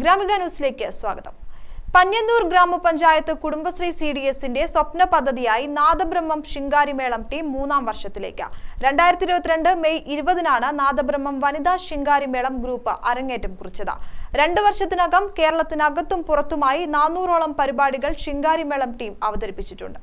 ഗ്രാമിക ന്യൂസിലേക്ക് സ്വാഗതം. പന്യന്നൂർ ഗ്രാമപഞ്ചായത്ത് കുടുംബശ്രീ സി ഡി എസിന്റെ സ്വപ്ന പദ്ധതിയായി നാദബ്രഹ്മം ശിങ്കാരിമേളം ടീം മൂന്നാം വർഷത്തിലേക്ക്. രണ്ടായിരത്തി ഇരുപത്തിരണ്ട് മെയ് ഇരുപതിനാണ് നാദബ്രഹ്മം വനിതാ ശിങ്കാരിമേളം ഗ്രൂപ്പ് അരങ്ങേറ്റം കുറിച്ചത്. രണ്ടു വർഷത്തിനകം കേരളത്തിനകത്തും പുറത്തുമായി നാനൂറോളം പരിപാടികൾ ശിങ്കാരിമേളം ടീം അവതരിപ്പിച്ചിട്ടുണ്ട്.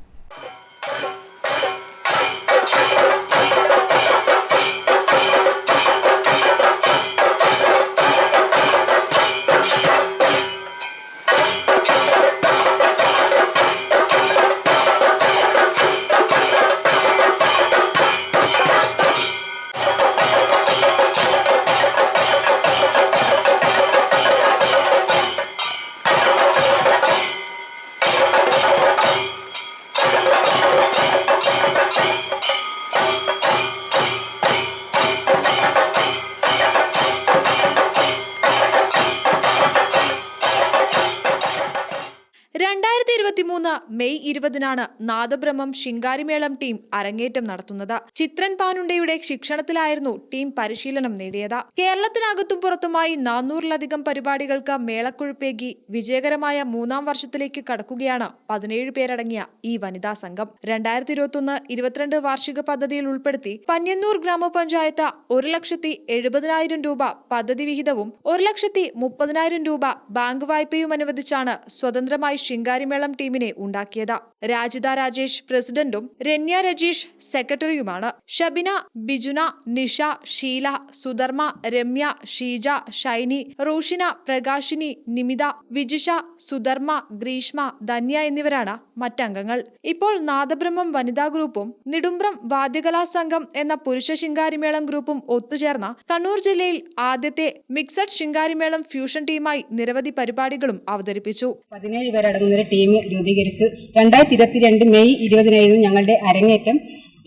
രണ്ടായിരത്തി ഇരുപത്തി മൂന്ന് മെയ് ഇരുപതിനാണ് നാദബ്രഹ്മം ശിങ്കാരിമേളം ടീം അരങ്ങേറ്റം നടത്തുന്നത്. ചിത്രൻ പാനുണ്ടയുടെ ശിക്ഷണത്തിലായിരുന്നു ടീം പരിശീലനം നേടിയത്. കേരളത്തിനകത്തും പുറത്തുമായി നാനൂറിലധികം പരിപാടികൾക്ക് മേളക്കൊഴുപ്പേകി വിജയകരമായ മൂന്നാം വർഷത്തിലേക്ക് കടക്കുകയാണ് പതിനേഴ് പേരടങ്ങിയ ഈ വനിതാ സംഘം. രണ്ടായിരത്തി ഇരുപത്തൊന്ന് ഇരുപത്തിരണ്ട് വാർഷിക പദ്ധതിയിൽ ഉൾപ്പെടുത്തി പന്യന്നൂർ ഗ്രാമപഞ്ചായത്ത് ഒരു ലക്ഷത്തി എഴുപതിനായിരം രൂപ പദ്ധതി വിഹിതവും ഒരു ലക്ഷത്തി മുപ്പതിനായിരം രൂപ ബാങ്ക് വായ്പയും അനുവദിച്ചാണ് സ്വതന്ത്രമായി ശിങ്കാരിമേളം ടീമിനെ ഉണ്ടാക്കിയത്. രാജിത രാജേഷ് പ്രസിഡന്റും രന്യ രജീഷ് സെക്രട്ടറിയുമാണ്. ഷബിന ബിജുന നിഷ ഷീല സുധർമ്മ രമ്യ ഷീജ ഷൈനി റോഷിന പ്രകാശിനി നിമിത വിജിഷ സുധർമ്മ ഗ്രീഷ്മ ധന്യ എന്നിവരാണ് മറ്റംഗങ്ങൾ. ഇപ്പോൾ നാദബ്രഹ്മം വനിതാ ഗ്രൂപ്പും നിടുംബ്രം വാദ്യകലാ സംഘം എന്ന പുരുഷ ശിങ്കാരിമേളം ഗ്രൂപ്പും ഒത്തുചേർന്ന കണ്ണൂർ ജില്ലയിൽ ആദ്യത്തെ മിക്സഡ് ശിങ്കാരിമേളം ഫ്യൂഷൻ ടീമായി നിരവധി പരിപാടികളും അവതരിപ്പിച്ചു. പതിനേഴ് പേരടങ്ങുന്ന ടീം രൂപീകരിച്ചു. രണ്ടായിരത്തി ഇരുപത്തിരണ്ട് മെയ് ഇരുപതിനായിരുന്നു ഞങ്ങളുടെ അരങ്ങേറ്റം.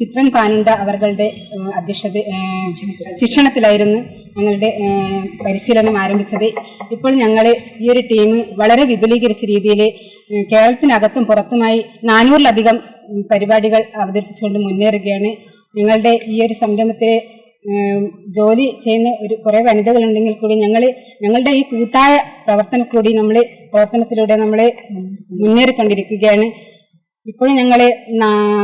ചിത്രൻ പാനുണ്ട അവരുടെ അധ്യക്ഷത ശിക്ഷണത്തിലായിരുന്നു ഞങ്ങളുടെ പരിശീലനം ആരംഭിച്ചത്. ഇപ്പോൾ ഞങ്ങൾ ഈ ഒരു ടീം വളരെ വിപുലീകരിച്ച രീതിയിൽ കേരളത്തിനകത്തും പുറത്തുമായി നാനൂറിലധികം പരിപാടികൾ അവതരിപ്പിച്ചുകൊണ്ട് മുന്നേറുകയാണ്. ഞങ്ങളുടെ ഈ ഒരു സംരംഭത്തെ ജോലി ചെയ്യുന്ന ഒരു കുറേ വനിതകളുണ്ടെങ്കിൽ കൂടി ഞങ്ങൾ ഞങ്ങളുടെ ഈ കൂട്ടായ പ്രവർത്തനം കൂടി നമ്മൾ പ്രവർത്തനത്തിലൂടെ നമ്മൾ മുന്നേറിക്കൊണ്ടിരിക്കുകയാണ്. ഇപ്പോൾ ഞങ്ങൾ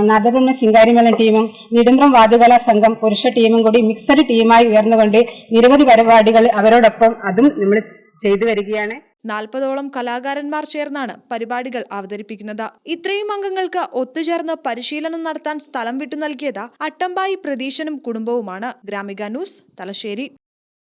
നാദബ്രഹ്മ ശിങ്കാരിമേളൻ ടീമും നെടുമ്പ്രം വാതുകലാ സംഘം പുരുഷ ടീമും കൂടി മിക്സഡ് ടീമായി ഉയർന്നുകൊണ്ട് നിരവധി പരിപാടികൾ അവരോടൊപ്പം അതും നമ്മൾ ചെയ്തു വരികയാണ്. നാൽപ്പതോളം കലാകാരന്മാർ ചേർന്നാണ് പരിപാടികൾ അവതരിപ്പിക്കുന്നത്. ഇത്രയും അംഗങ്ങൾക്ക് ഒത്തുചേർന്ന് പരിശീലനം നടത്താൻ സ്ഥലം വിട്ടു നൽകിയത് അട്ടമ്പായി പ്രതീശനും കുടുംബവുമാണ്. ഗ്രാമിക ന്യൂസ് തലശ്ശേരി.